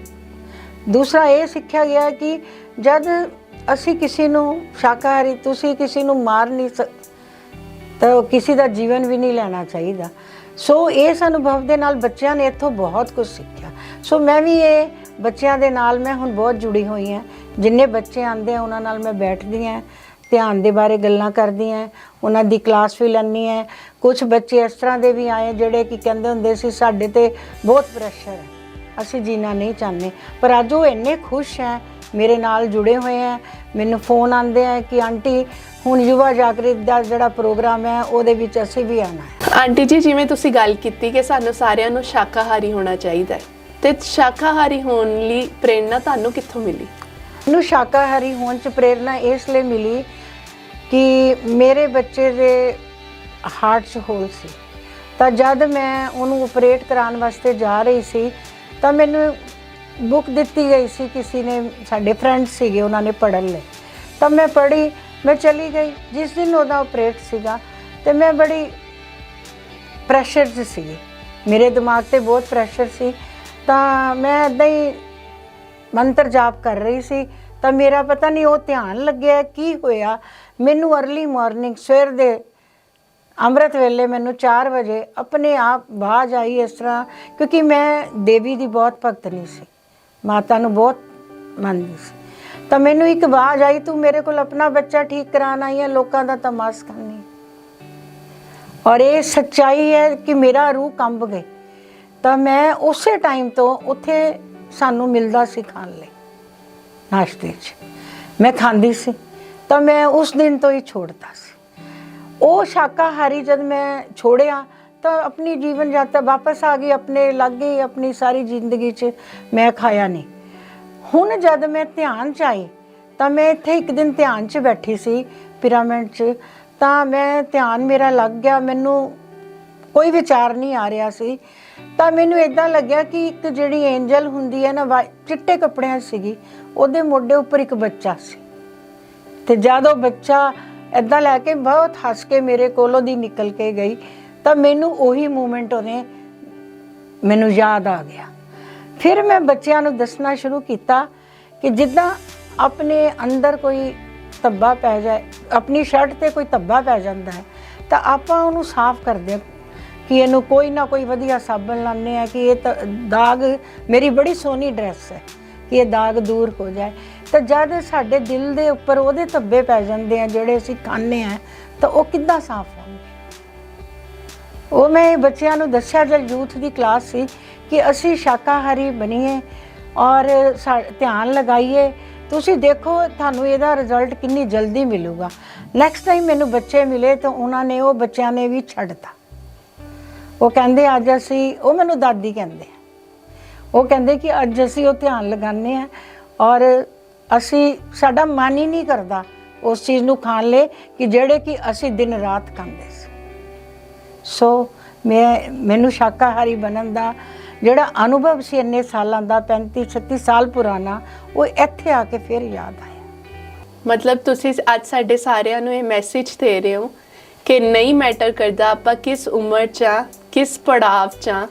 ਦੂਸਰਾ ਇਹ ਸਿੱਖਿਆ ਗਿਆ ਕਿ ਜਦ ਅਸੀਂ ਕਿਸੇ ਨੂੰ ਸ਼ਾਕਾਹਾਰੀ, ਤੁਸੀਂ ਕਿਸੇ ਨੂੰ ਮਾਰ ਨਹੀਂ ਸਕ, ਤਾਂ ਕਿਸੇ ਦਾ ਜੀਵਨ ਵੀ ਨਹੀਂ ਲੈਣਾ ਚਾਹੀਦਾ। ਸੋ ਇਸ ਅਨੁਭਵ ਦੇ ਨਾਲ ਬੱਚਿਆਂ ਨੇ ਇੱਥੋਂ ਬਹੁਤ ਕੁਝ ਸਿੱਖਿਆ। ਸੋ ਮੈਂ ਵੀ ਇਹ ਬੱਚਿਆਂ ਦੇ ਨਾਲ ਮੈਂ ਹੁਣ ਬਹੁਤ ਜੁੜੀ ਹੋਈ ਹਾਂ। ਜਿੰਨੇ ਬੱਚੇ ਆਉਂਦੇ ਆ, ਉਹਨਾਂ ਨਾਲ ਮੈਂ ਬੈਠਦੀ ਹਾਂ, ਧਿਆਨ ਦੇ ਬਾਰੇ ਗੱਲਾਂ ਕਰਦੀ ਹਾਂ, ਉਹਨਾਂ ਦੀ ਕਲਾਸ ਵੀ ਲੈਂਦੀ ਹੈ। ਕੁਝ ਬੱਚੇ ਇਸ ਤਰ੍ਹਾਂ ਦੇ ਵੀ ਆਏ ਜਿਹੜੇ ਕਿ ਕਹਿੰਦੇ ਹੁੰਦੇ ਸੀ, ਸਾਡੇ ਤੇ ਬਹੁਤ ਪ੍ਰੈਸ਼ਰ ਹੈ। ਅਸੀਂ ਜੀਣਾ ਨਹੀਂ ਚਾਹੁੰਦੇ। ਪਰ ਅੱਜ ਉਹ ਇੰਨੇ ਖੁਸ਼ ਹੈ ਮੇਰੇ ਨਾਲ ਜੁੜੇ ਹੋਏ ਹੈ ਮੈਨੂੰ ਫੋਨ ਆਉਂਦੇ ਆ ਕਿ ਆਂਟੀ ਹੁਣ ਯੁਵਾ ਜਾਗਰਿਤ ਦਾ ਜਿਹੜਾ ਪ੍ਰੋਗਰਾਮ ਹੈ ਉਹਦੇ ਵਿੱਚ ਅਸੀਂ ਵੀ ਆਣਾ ਹੈ।
ਆਂਟੀ ਜੀ ਜਿਵੇਂ ਤੁਸੀਂ ਗੱਲ ਕੀਤੀ ਕਿ ਸਾਨੂੰ ਸਾਰਿਆਂ ਨੂੰ ਸ਼ਾਕਾਹਾਰੀ ਹੋਣਾ ਚਾਹੀਦਾ ਹੈ ਤੇ ਸ਼ਾਕਾਹਾਰੀ ਹੋਣ ਲਈ ਪ੍ਰੇਰਣਾ ਤੁਹਾਨੂੰ ਕਿੱਥੋਂ ਮਿਲੀ?
ਮੈਨੂੰ ਸ਼ਾਕਾਹਾਰੀ ਹੋਣ ਚ ਪ੍ਰੇਰਣਾ ਇਸ ਲਈ ਮਿਲੀ ਕਿ ਮੇਰੇ ਬੱਚੇ ਦੇ ਹਾਰਟ 'ਚ ਹੋਲ ਸੀ। ਤਾਂ ਜਦ ਮੈਂ ਉਹਨੂੰ ਆਪਰੇਟ ਕਰਾਉਣ ਵਾਸਤੇ ਜਾ ਰਹੀ ਸੀ ਤਾਂ ਮੈਨੂੰ ਬੁੱਕ ਦਿੱਤੀ ਗਈ ਸੀ, ਕਿਸੇ ਨੇ ਸਾਡੇ ਫਰੈਂਡ ਸੀਗੇ, ਉਹਨਾਂ ਨੇ ਪੜ੍ਹਨ ਲਈ। ਤਾਂ ਮੈਂ ਪੜ੍ਹੀ, ਮੈਂ ਚਲੀ ਗਈ। ਜਿਸ ਦਿਨ ਉਹਦਾ ਆਪਰੇਟ ਸੀਗਾ, ਤੇ ਮੈਂ ਬੜੀ ਪ੍ਰੈਸ਼ਰ 'ਚ ਸੀ ਮੇਰੇ ਦਿਮਾਗ ਤੇ ਬਹੁਤ ਪ੍ਰੈਸ਼ਰ ਸੀ। ਤਾਂ ਮੈਂ ਏਦਾਂ ਹੀ ਮੰਤਰ ਜਾਪ ਕਰ ਰਹੀ ਸੀ। ਤਾਂ ਮੇਰਾ ਪਤਾ ਨਹੀਂ ਉਹ ਧਿਆਨ ਲੱਗਿਆ, ਕੀ ਹੋਇਆ। ਮੈਨੂੰ अर्ਲੀ ਮਾਰਨਿੰਗ ਸਵੇਰ ਦੇ ਅੰਮ੍ਰਿਤ ਵੇਲੇ ਮੈਨੂੰ 4 ਵਜੇ ਆਪਣੇ ਆਪ ਬਾਜ ਆਈ ਇਸ ਤਰ੍ਹਾਂ, ਕਿਉਂਕਿ ਮੈਂ ਦੇਵੀ ਦੀ ਬਹੁਤ ਭਗਤਨੀ ਸੀ। ਮਾਤਾ ਨੂੰ ਬਹੁਤ ਮੰਨਦੀ ਸੀ। ਤਾਂ ਮੈਨੂੰ ਇੱਕ ਆਵਾਜ਼ ਆਈ, ਤੂੰ ਮੇਰੇ ਕੋਲ ਆਪਣਾ ਬੱਚਾ ਠੀਕ ਕਰਾਉਣ ਆਈ ਹੈ ਲੋਕਾਂ ਦਾ ਤਮਾਸ਼ ਕਰਨੀ ਔਰ ਇਹ ਸੱਚਾਈ ਹੈ ਕਿ ਮੇਰਾ ਰੂਹ ਕੰਬ ਗਈ ਤਾਂ ਮੈਂ ਉਸੇ ਟਾਈਮ ਤੋਂ ਉੱਥੇ ਸਾਨੂੰ ਮਿਲਦਾ ਸੀ ਖਾਣ ਲਈ, ਨਾਸ਼ਤੇ 'ਚ। ਮੈਂ ਖਾਂਦੀ ਸੀ, ਤਾਂ ਮੈਂ ਉਸ ਦਿਨ ਤੋਂ ਹੀ ਛੋੜਦਾ ਸੀ। ਉਹ ਸ਼ਾਕਾਹਾਰੀ ਜਦ ਮੈਂ ਛੋੜਿਆ ਤਾਂ ਆਪਣੀ ਜੀਵਨ ਯਾਤਰਾ ਵਾਪਸ ਆ ਗਈ, ਆਪਣੇ ਲੱਗ ਆਪਣੀ ਸਾਰੀ ਜ਼ਿੰਦਗੀ 'ਚ ਮੈਂ ਖਾਇਆ ਨਹੀਂ। ਹੁਣ ਜਦ ਮੈਂ ਧਿਆਨ 'ਚ ਆਈ, ਤਾਂ ਮੈਂ ਇੱਥੇ ਇੱਕ ਦਿਨ ਧਿਆਨ 'ਚ ਬੈਠੀ ਸੀ ਪਿਰਾਮਿਡ 'ਚ, ਤਾਂ ਮੈਂ ਧਿਆਨ ਮੇਰਾ ਲੱਗ ਗਿਆ, ਮੈਨੂੰ ਕੋਈ ਵਿਚਾਰ ਨਹੀਂ ਆ ਰਿਹਾ ਸੀ। ਤਾਂ ਮੈਨੂੰ ਇਦਾਂ ਲੱਗਿਆ ਕਿ ਇੱਕ ਜਿਹੜੀ ਐਂਜਲ ਹੁੰਦੀ ਹੈ ਨਾ ਚਿੱਟੇ ਕੱਪੜਿਆਂ ਸੀਗੀ, ਉਹਦੇ ਮੋਢੇ ਉੱਪਰ ਇੱਕ ਬੱਚਾ ਸੀ। ਤੇ ਜਦ ਉਹ ਬੱਚਾ ਇਦਾਂ ਲੈ ਕੇ ਬਹੁਤ ਹੱਸ ਕੇ ਮੇਰੇ ਕੋਲੋਂ ਦੀ ਨਿਕਲ ਕੇ ਗਈ, ਤਾਂ ਮੈਨੂੰ ਉਹੀ ਮੂਮੈਂਟ ਉਹਨੇ ਮੈਨੂੰ ਯਾਦ ਆ ਗਿਆ। ਫਿਰ ਮੈਂ ਬੱਚਿਆਂ ਨੂੰ ਦੱਸਣਾ ਸ਼ੁਰੂ ਕੀਤਾ ਕਿ ਜਿੱਦਾਂ ਆਪਣੇ ਅੰਦਰ ਕੋਈ ਧੱਬਾ ਪੈ ਜਾਏ, ਆਪਣੀ ਸ਼ਰਟ ਤੇ ਕੋਈ ਧੱਬਾ ਪੈ ਜਾਂਦਾ ਹੈ, ਤਾਂ ਆਪਾਂ ਉਹਨੂੰ ਸਾਫ਼ ਕਰਦੇ ਹਾਂ ਕਿ ਇਹਨੂੰ ਕੋਈ ਨਾ ਕੋਈ ਵਧੀਆ ਸਾਬਣ ਲਾਉਂਦੇ ਆ ਕਿ ਇਹ ਤਾਂ ਦਾਗ, ਮੇਰੀ ਬੜੀ ਸੋਹਣੀ ਡਰੈਸ ਹੈ ਕਿ ਇਹ ਦਾਗ ਦੂਰ ਹੋ ਜਾਏ। ਤਾਂ ਜਦ ਸਾਡੇ ਦਿਲ ਦੇ ਉੱਪਰ ਉਹਦੇ ਧੱਬੇ ਪੈ ਜਾਂਦੇ ਆ, ਜਿਹੜੇ ਅਸੀਂ ਖਾਂਦੇ ਆ, ਤਾਂ ਉਹ ਕਿੱਦਾਂ ਸਾਫ਼ ਹੋਣਗੇ? ਉਹ ਮੈਂ ਬੱਚਿਆਂ ਨੂੰ ਦੱਸਿਆ, ਜਦ ਯੂਥ ਦੀ ਕਲਾਸ ਸੀ, ਕਿ ਅਸੀਂ ਸ਼ਾਕਾਹਾਰੀ ਬਣੀਏ ਔਰ ਸਾ- ਧਿਆਨ ਲਗਾਈਏ। ਤੁਸੀਂ ਦੇਖੋ, ਤੁਹਾਨੂੰ ਇਹਦਾ ਰਿਜ਼ਲਟ ਕਿੰਨੀ ਜਲਦੀ ਮਿਲੂਗਾ। ਨੈਕਸਟ ਟਾਈਮ ਮੈਨੂੰ ਬੱਚੇ ਮਿਲੇ, ਤਾਂ ਉਹਨਾਂ ਨੇ, ਉਹ ਬੱਚਿਆਂ ਨੇ ਵੀ ਛੱਡਤਾ। ਉਹ ਕਹਿੰਦੇ, ਅੱਜ ਅਸੀਂ, ਉਹ ਮੈਨੂੰ ਦਾਦੀ ਕਹਿੰਦੇ ਉਹ ਕਹਿੰਦੇ ਕਿ ਅੱਜ ਅਸੀਂ ਉਹ ਧਿਆਨ ਲਗਾਉਂਦੇ ਆ ਔਰ ਅਸੀਂ ਸਾਡਾ ਮਨ ਹੀ ਨਹੀਂ ਕਰਦਾ ਉਸ ਚੀਜ਼ ਨੂੰ ਖਾਣ ਲਈ ਕਿ ਜਿਹੜੇ ਕਿ ਅਸੀਂ ਦਿਨ ਰਾਤ ਖਾਂਦੇ ਸੀ। ਸੋ ਮੈਂ ਮੈਨੂੰ ਸ਼ਾਕਾਹਾਰੀ ਬਣਨ ਦਾ ਜਿਹੜਾ ਅਨੁਭਵ ਸੀ ਇੰਨੇ ਸਾਲਾਂ ਦਾ 35 36 ਸਾਲ ਪੁਰਾਣਾ ਉਹ ਇੱਥੇ ਆ ਕੇ ਫਿਰ ਯਾਦ ਆਇਆ।
ਮਤਲਬ ਤੁਸੀਂ ਅੱਜ ਸਾਡੇ ਸਾਰਿਆਂ ਨੂੰ ਇਹ ਮੈਸੇਜ ਦੇ ਰਹੇ ਹੋ ਕਿ ਨਹੀਂ ਮੈਟਰ ਕਰਦਾ ਆਪਾਂ ਕਿਸ ਉਮਰ 'ਚ ਆ ਕਿਸ ਪੜਾਵ 'ਚ ਆ।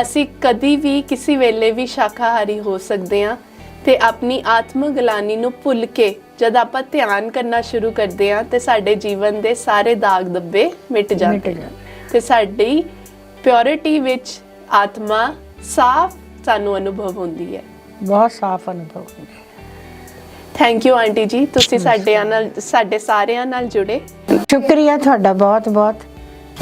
ਅਸੀਂ ਕਦੀ ਵੀ ਕਿਸੇ ਵੇਲੇ ਵੀ ਸ਼ਾਕਾਹਾਰੀ ਹੋ ਸਕਦੇ ਆ ਤੇ ਆਪਣੀ ਆਤਮ ਗਲਾਨੀ ਨੂੰ ਭੁੱਲ ਕੇ ਜਦ ਆਪਾਂ ਧਿਆਨ ਕਰਨਾ ਸ਼ੁਰੂ ਕਰਦੇ ਆ ਤੇ ਸਾਡੇ ਜੀਵਨ ਦੇ ਸਾਰੇ ਦਾਗ ਦੱਬੇ ਮਿਟ
ਜਾਂਦੇ।
ਤੇ ਸਾਡੀ ਪਿਓਰਿਟੀ ਵਿੱਚ ਆਤਮਾ ਸਾਫ਼ ਸਾਨੂੰ ਅਨੁਭਵ ਹੁੰਦੀ ਹੈ।
ਬਹੁਤ ਸਾਫ਼ ਅਨੁਭਵ ਹੁੰਦਾ
ਥੈਂਕ ਯੂ ਆਂਟੀ ਜੀ। ਤੁਸੀਂ ਸਾਡੇ ਨਾਲ ਸਾਡੇ ਸਾਰਿਆਂ ਨਾਲ ਜੁੜੇ।
ਸ਼ੁਕਰੀਆ ਤੁਹਾਡਾ ਬਹੁਤ ਬਹੁਤ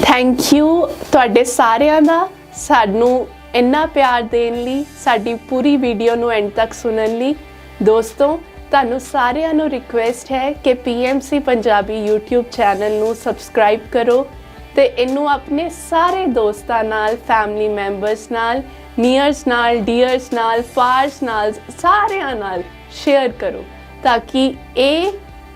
ਥੈਂਕ ਯੂ ਤੁਹਾਡੇ ਸਾਰਿਆਂ ਦਾ ਸਾਨੂੰ ਇੰਨਾ ਪਿਆਰ ਦੇਣ ਲਈ, ਸਾਡੀ ਪੂਰੀ ਵੀਡੀਓ ਨੂੰ ਐਂਡ ਤੱਕ ਸੁਣਨ ਲਈ। ਦੋਸਤੋ, ਤੁਹਾਨੂੰ ਸਾਰਿਆਂ ਨੂੰ ਰਿਕੁਐਸਟ ਹੈ ਕਿ PMC ਪੰਜਾਬੀ YouTube ਚੈਨਲ ਨੂੰ ਸਬਸਕ੍ਰਾਈਬ ਕਰੋ ਤੇ ਇਹਨੂੰ ਆਪਣੇ ਸਾਰੇ ਦੋਸਤਾਂ ਨਾਲ ਫੈਮਿਲੀ ਮੈਂਬਰਸ ਨਾਲ ਨੀਅਰਸ ਨਾਲ ਡੀਅਰਸ ਨਾਲ ਫਾਰਸ ਨਾਲ, ਸਾਰਿਆਂ ਨਾਲ ਸ਼ੇਅਰ ਕਰੋ ਤਾਂ ਕਿ ਇਹ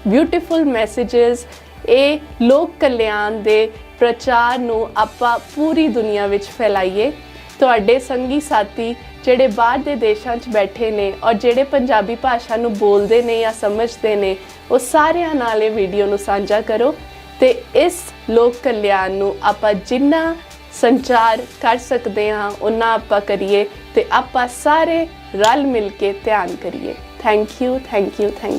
ਬਿਊਟੀਫੁਲ ਮੈਸੇजेस ਇਹ ਲੋਕ ਕਲਿਆਣ ਦੇ ਪ੍ਰਚਾਰ ਨੂੰ ਆਪਾਂ ਪੂਰੀ ਦੁਨੀਆ ਵਿੱਚ ਫੈਲਾਈਏ। ਤੁਹਾਡੇ ਸੰਗੀ ਸਾਥੀ ਜਿਹੜੇ ਬਾਹਰ ਦੇ ਦੇਸ਼ਾਂ 'ਚ ਬੈਠੇ ਨੇ ਔਰ ਜਿਹੜੇ ਪੰਜਾਬੀ ਭਾਸ਼ਾ ਨੂੰ ਬੋਲਦੇ ਨੇ ਜਾਂ ਸਮਝਦੇ ਨੇ, ਉਹ ਸਾਰਿਆਂ ਨਾਲ ਇਹ ਵੀਡੀਓ ਨੂੰ ਸਾਂਝਾ ਕਰੋ ਤੇ ਇਸ ਲੋਕ ਕਲਿਆਣ ਨੂੰ ਆਪਾਂ ਜਿੰਨਾ ਸੰਚਾਰ ਕਰ ਸਕਦੇ ਹਾਂ ਉਹਨਾਂ ਆਪਾਂ ਕਰੀਏ ਤੇ ਆਪਾਂ ਸਾਰੇ ਰਲ ਮਿਲ ਕੇ ਧਿਆਨ ਕਰੀਏ। Thank you thank you thank